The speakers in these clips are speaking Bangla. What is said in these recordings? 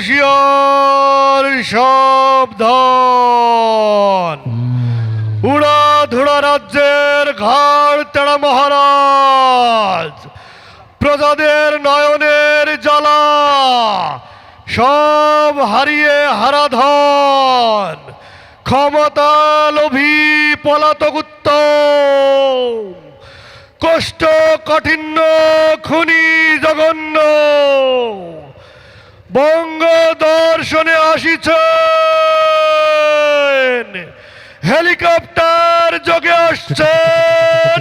হুঁশিয়ার সাবধান উড়া ধুড়া রাজ্যের ঘাড় তেড়া মহারাজ, প্রজাদের নয়নের জ্বালা, সব হারিয়ে হারাধন ক্ষমতা লোভী পলাতক কষ্ট কাঠিন্য খুনি জঘন্য। বঙ্গ দর্শনে আসিছেন। হেলিকপ্টার যোগে আসছেন।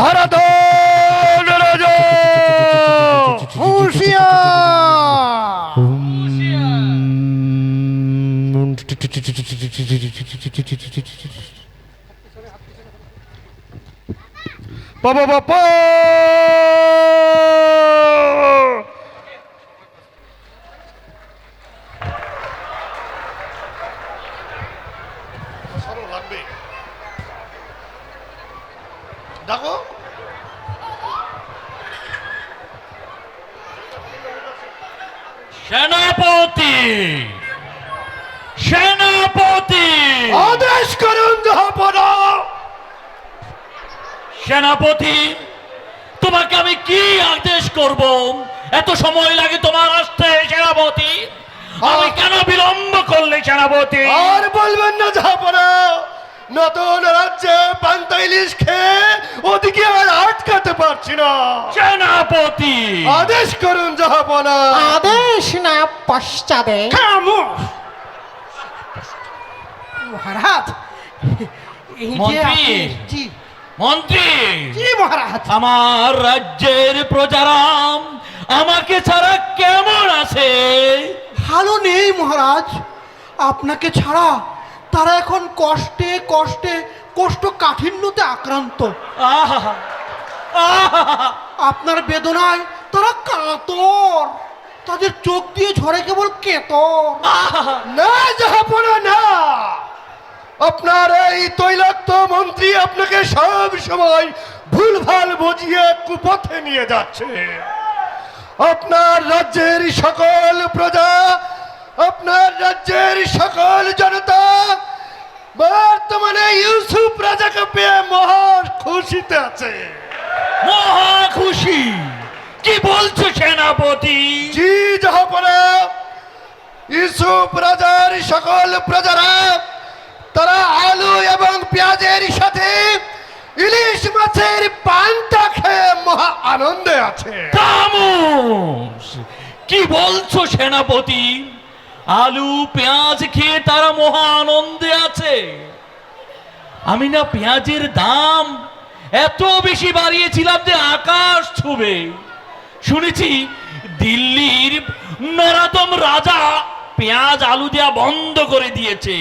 হারাধন রাজা। বাবা ডাকো সেনাপতি! সেনাপতি! আদেশ করুন সেনাপতি তোমাকে আমি কি আদেশ করব? এত সময় লাগে তোমার আসতে সেনাপতি। আমি কেন বিলম্ব করলে সেনাপতি? আর বলবেন না জাহাপনা নতুন রাজ্যে পান্তা ইলিশ খেয়ে ওদিকে আর আটকাতে পারছি না। সেনাপতি। আদেশ করুন জাহাপনা আদেশ না পশ্চাদে। মহারাজ মন্ত্রী। মন্ত্রী। জি মহারাজ। আমার রাজ্যের প্রজারাম আমাকে ছাড়া কেমন আছে? ভালো নেই মহারাজ। আপনাকে ছাড়া তারা এখন কষ্টে কষ্টে কষ্ট কাঠিন্যতে আক্রান্ত। আহা আহা আপনার বেদনায় তারা কাতর। তাদের চোখ দিয়ে ঝরে কেবল কেতর। না না। আপনার এই তৈলাক্ত মন্ত্রী আপনাকে সব সময় ভুলভাল বুঝিয়ে কুপথে নিয়ে যাচ্ছে। আপনার রাজ্যের সকল প্রজা আপনার রাজ্যের সকল জনতা বর্তমানে ইউসুফ রাজাকে পেয়ে মহা খুশিতে আছে। মহা খুশি। কি বলছো সেনাপতি? জি জাহাপনা ইউসুফ রাজার সকল প্রজারা তারা আলু এবং পেঁয়াজের সাথে ইলিশ মাছের পান্তা খেয়ে মহা আনন্দে আছে। কি বলছো সেনাপতি? আলু, পেঁয়াজ খেয়ে তারা মহা আনন্দে আছে। আমি না পেঁয়াজের দাম এত বেশি বাড়িয়েছিলাম যে আকাশ ছুবে। শুনেছি দিল্লির নরাতম রাজা পেঁয়াজ আলু দেওয়া বন্ধ করে দিয়েছে।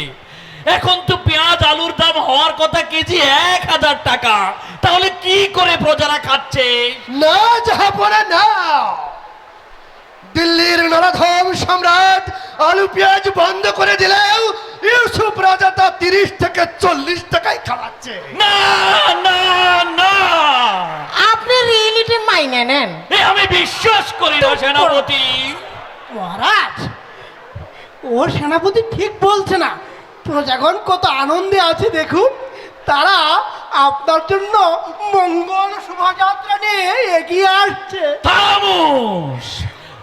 এখন তো পেঁয়াজ আলুর দাম হওয়ার কথা কেজি এক হাজার টাকা। তাহলে কি করে প্রজারা খাচ্ছে? না জাহাপনা না দিল্লির নরধম সম্রাট আলু পেঁয়াজ বন্ধ করে দিলেও ইউসুফ রাজা তা তিরিশ থেকে চল্লিশ টাকায় খাওয়াচ্ছে। না না না। আপনি রিয়েলিটি মাইনে নেন। এ আমি বিশ্বাস করি না সেনাপতি। মহারাজ ওর সেনাপতি ঠিক বলছে না। প্রজাগণ কত আনন্দে আছে দেখুন। তারা আপনার জন্য মঙ্গল শোভাযাত্রা নিয়ে এগিয়ে আসছে। থামোস।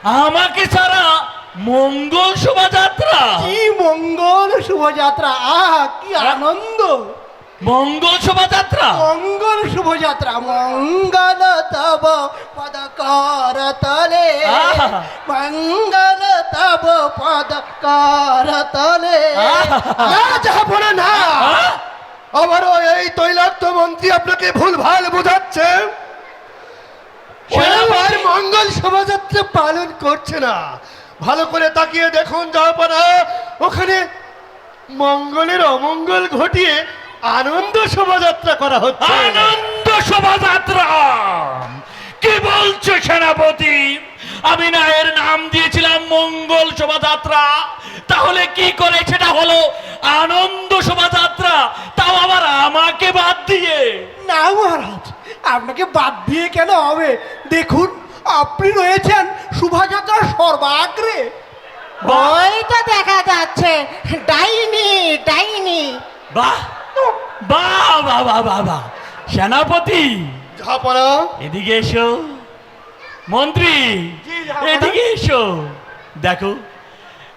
আমাকে ছাড়া মঙ্গল শোভাযাত্রা। কি মঙ্গল শোভাযাত্রা? আহ কি আনন্দ। মঙ্গল শোভাযাত্রা। মঙ্গল শোভাযাত্রা। মঙ্গল তব পদকার তলে। মঙ্গল তব পদকার তলে। আহা। না। না আবারও এই তৈলাক্ত মন্ত্রী আপনাকে ভুল ভালো বোঝাচ্ছে। মঙ্গল শোভাযাত্রা পালন করছে না। ভালো করে তাকিয়ে দেখুন জাহাপনা ওখানে মঙ্গলের অমঙ্গল ঘটিয়ে আনন্দ শোভাযাত্রা করা হচ্ছে। আনন্দ শোভাযাত্রা! কি বলছো সেনাপতি? আমি না এর নাম দিয়েছিলাম মঙ্গল শোভাযাত্রা। তাহলে কি করে সেটা হলো? আনন্দ শোভাযাত্রা! তাও আবার আমাকে বাদ দিয়ে। না মহারাজ আপনাকে বাদ দিয়ে কেন হবে? দেখুন। আপনি রয়েছেন শোভাযাত্রার সর্বাগ্রে। ওই তো দেখা যাচ্ছে। ডাইনি ডাইনি। বাহ বাহ বাহ বাহ বাহ বাহ। সেনাপতি। জাহাপনা এদিকে এসো। মন্ত্রী। এদিকে এসো। দেখো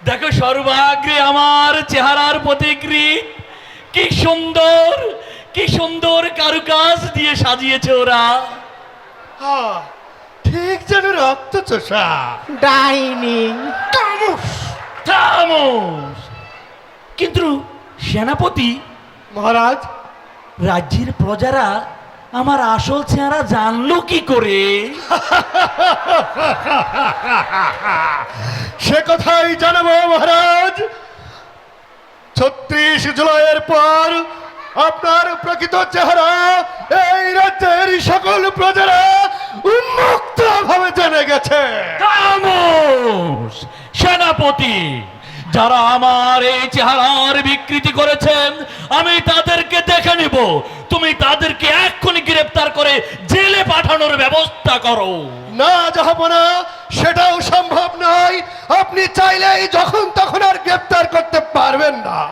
দেখো সর্বাগ্রে আমার চেহারার প্রতিকৃত। কি সুন্দর কি সুন্দর কারুকাজ দিয়ে সাজিয়েছে ওরা। হ্যাঁ, ঠিক যেন রক্ত চোষা। ডাইনি। কিন্তু সেনাপতি মহারাজ। রাজ্যের প্রজারা আমার আসল চেহারা জানলো কি করে? সে কথাই জানাব মহারাজ। ছত্রিশ জুলাইয়ের পর আপনার প্রকৃত চেহারা এই রাজ্যের সকল প্রজারা গেছে সেনাপতি যারা আমার এই চেহারার বিকৃতি করেছেন আমি তাদেরকে দেখে নিব। তুমি তাদেরকে এক্ষুনি গ্রেফতার করে জেলে পাঠানোর ব্যবস্থা করো। না যাব না সেটাও সম্ভব নয়। আপনি চাইলেই যখন তখন আর গ্রেপ্তার করতে পারবেন না!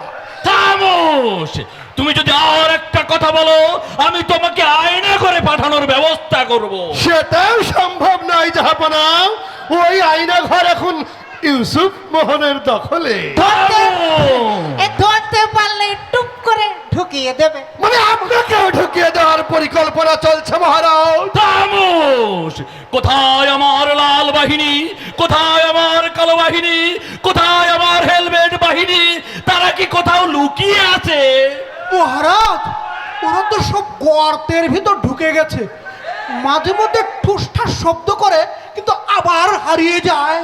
তুমি যদি আর একটা কথা বলো আমি তোমাকে আয়না করে পাঠানোর ব্যবস্থা করব। সেটাও সম্ভব নয় জাহাপনা। ওই আয়না ঘর এখন ইউসুফ মোহনের দখলে! এ মহারাজ ওরা তো সব গর্তের ভিতর ঢুকে গেছে। মাঝে মধ্যে ঠুসঠাস শব্দ করে কিন্তু আবার হারিয়ে যায়।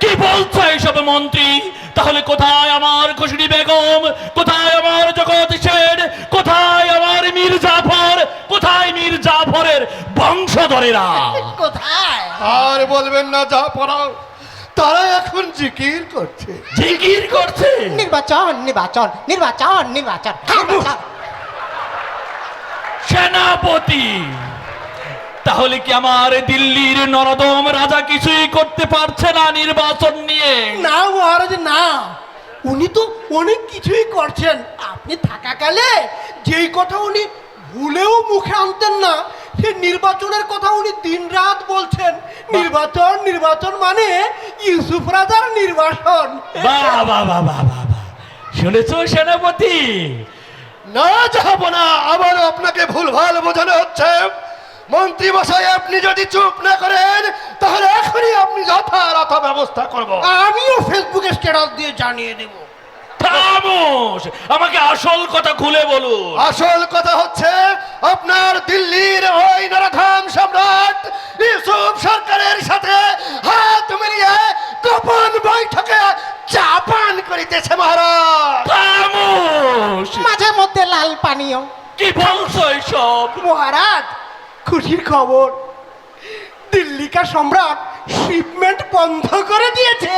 কি বলছো এইসব মন্ত্রী? তাহলে কোথায় আমার খুশরি বেগম? কোথায় আমার জগৎ সেন কোথায় আমার মীর জাফর? কোথায় মীর জাফরের বংশধরেরা? কোথায়? আর বলবেন না জাহাপনা তারা এখন জিকির করছে। জিকির করছে? নির্বাচন নির্বাচন নির্বাচন নির্বাচন নির্বাচন। সেনাপতি তাহলে কি আমার দিল্লির নরদম রাজা কিছুই করতে পারছে না নির্বাচন নিয়ে? না মহারাজ না। উনি তো অনেক কিছুই করছেন। আপনি থাকাকালে যেই কথা উনি ভুলেও মুখে আনতেন না। সে নির্বাচনের কথা উনি দিনরাত বলছেন। নির্বাচন নির্বাচন মানে ইউসুফ রাজার নির্বাসন। বাহ বাহ বাহ বাহ বাহ বাহ। শুনেছো সেনাপতি? না জাহাপনা আবার আপনাকে ভুলভাল বোঝানো হচ্ছে। মন্ত্রী মশাই আপনি যদি চুপ না করেন তাহলে এখনই আপনি যথাযথ ব্যবস্থা করব। আমিও ফেসবুকে স্ট্যাটাস দিয়ে জানিয়ে দেব। আমাকে আসল কথা খুলে বলুন। আসল কথা হচ্ছে আপনার দিল্লির ওই নরধাম সম্রাট ইউসুফ সরকারের সাথে হাত মিলিয়ে গোপন বৈঠকে চাপান করিতেছে মহারাজ। মাঝে মধ্যে লাল পানীয়। কি বলছো এইসব? মহারাজ খুশির খবর। দিল্লিকা সম্রাট শিপমেন্ট বন্ধ করে দিয়েছে।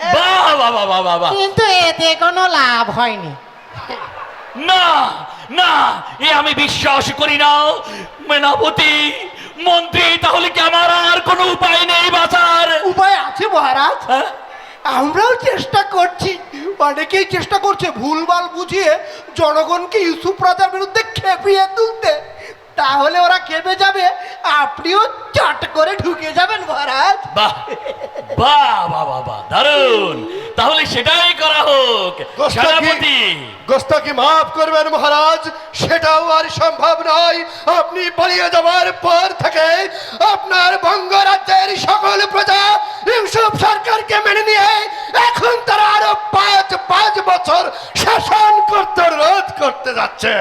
বাহ বাহ বাহ বাহ বাহ বাহ। বাহ। কিন্তু এতে কোনো লাভ হয়নি। না না এ আমি বিশ্বাস করি না। মেনাপতি মন্ত্রী তাহলে কি আমার আর কোনো উপায় নেই বাঁচার? উপায় আছে মহারাজ। হ্যাঁ? আমরাও চেষ্টা করছি। অনেকেই চেষ্টা করছে ভুলভাল বুঝিয়ে জনগণকে ইউসুফ রাজার বিরুদ্ধে খেপিয়ে তুলতে। তাহলে ওরা খেপে যাবে। আপনিও চট করে ঢুকে যাবেন মহারাজ। বাহ বাহ বাহ বাহ বাহ দারুণ। তাহলে সেটাই করা হোক। সেনাপতি। গোস্তাকি মাফ করবেন মহারাজ? সেটাও আর সম্ভব নয়। আপনি পালিয়ে যাওয়ার পর থেকে আপনার বঙ্গরাজ্যের সকল প্রজা ইউসুফ সরকারকে মেনে নিয়ে এখন তারা আরও পাঁচ পাঁচ বছর শাসন করতে রোধ করতে যাচ্ছে!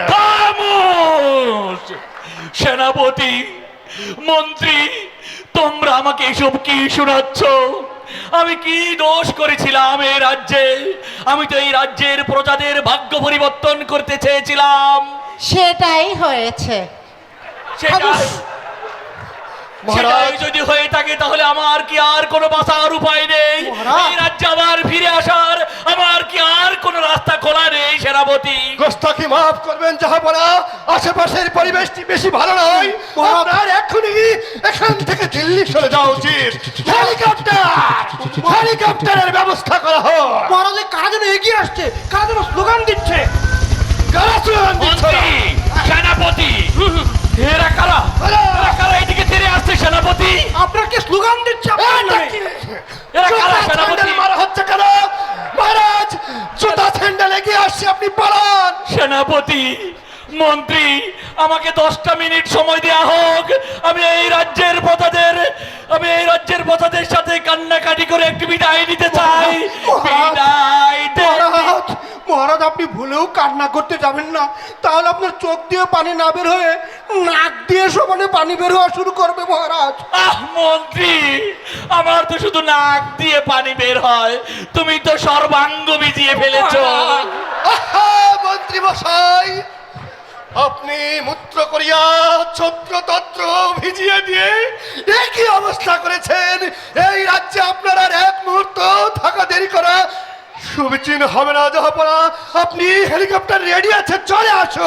সেনাপতি মন্ত্রী তোমরা আমাকে এসব কি শোনাচ্ছ? আমি কি দোষ করেছিলাম এই রাজ্যে? আমি তো এই রাজ্যের প্রজাদের ভাগ্য পরিবর্তন করতে চেয়েছিলাম। সেটাই হয়েছে। সেটাই। সেটাই যদি হয়ে থাকে তাহলে আমার কি আর কোনো বাঁচার উপায় নেই? এই রাজ্যে আবার ফিরে আসার আমার কি আর কোনো রাস্তা খোলা নেই সেনাপতি? গোস্তাকি মাফ করবেন আশেপাশের পরিবেশটি বেশি ভালো নয়। আপনার এখনই এখান থেকে দিল্লি চলে যাওয়া উচিত। হেলিকপ্টার! হেলিকপ্টারের ব্যবস্থা করা হয় মহারাজ এই কারা যেন এগিয়ে আসছে? কারা যেন স্লোগান দিচ্ছে? কারা স্লোগান দিচ্ছ? সেনাপতি। এরা কারা? এরা কারা এদিকে তেরে আসছে সেনাপতি। আপনার কি স্লোগান দিচ্ছে এরা কারা সেনাপতি? মারা হচ্ছে কেন? মহারাজ জুতা স্যান্ডেল এগিয়ে আসছে আপনি পালান। সেনাপতি মন্ত্রী আমাকে দশটা মিনিট সময় দেওয়া হোক। আমি এই রাজ্যের প্রজাদের আমি এই রাজ্যের প্রজাদের সাথে কান্নাকাটি করে একটু বিদায় নিতে চাই। বিদায়। মহারাজ আপনি ভুলেও কান্না করতে যাবেন না। তাহলে আপনার চোখ দিয়ে পানি না বের হয়ে নাক দিয়ে সমানে পানি বের হওয়া শুরু করবে মহারাজ। আহ মন্ত্রী আমার তো শুধু নাক দিয়ে পানি বের হয়। তুমি তো সর্বাঙ্গ ভিজিয়ে ফেলেছো। আহা মন্ত্রী মশাই আপনি মূত্র করিয়া ছত্রতত্র ভিজিয়ে দিয়ে একই অবস্থা করেছেন? এই রাজ্যে আপনার আর এক মুহূর্ত থাকা দেরি করা সুবিচিন হবে না যাহাপনা আপনি হেলিকপ্টার রেডি আছে চলে আসো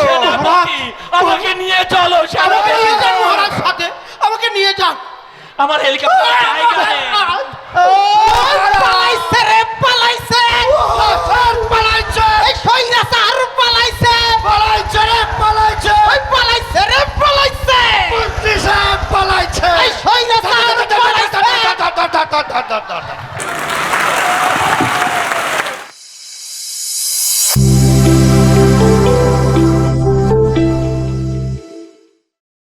আমাকে নিয়ে চলো আমাকে নিয়ে যান মহারাজ সাথে আমাকে নিয়ে যান আমার হেলিকপ্টার পালাইছে রে পালাইছে পালাইছে এই সৈরাচার পালাইছে পালাইছে রে পালাইছে ওই পালাইছে রে পালাইছে মন্ত্রী সাহেব পালাইছে এই সৈরাচার পালাইছে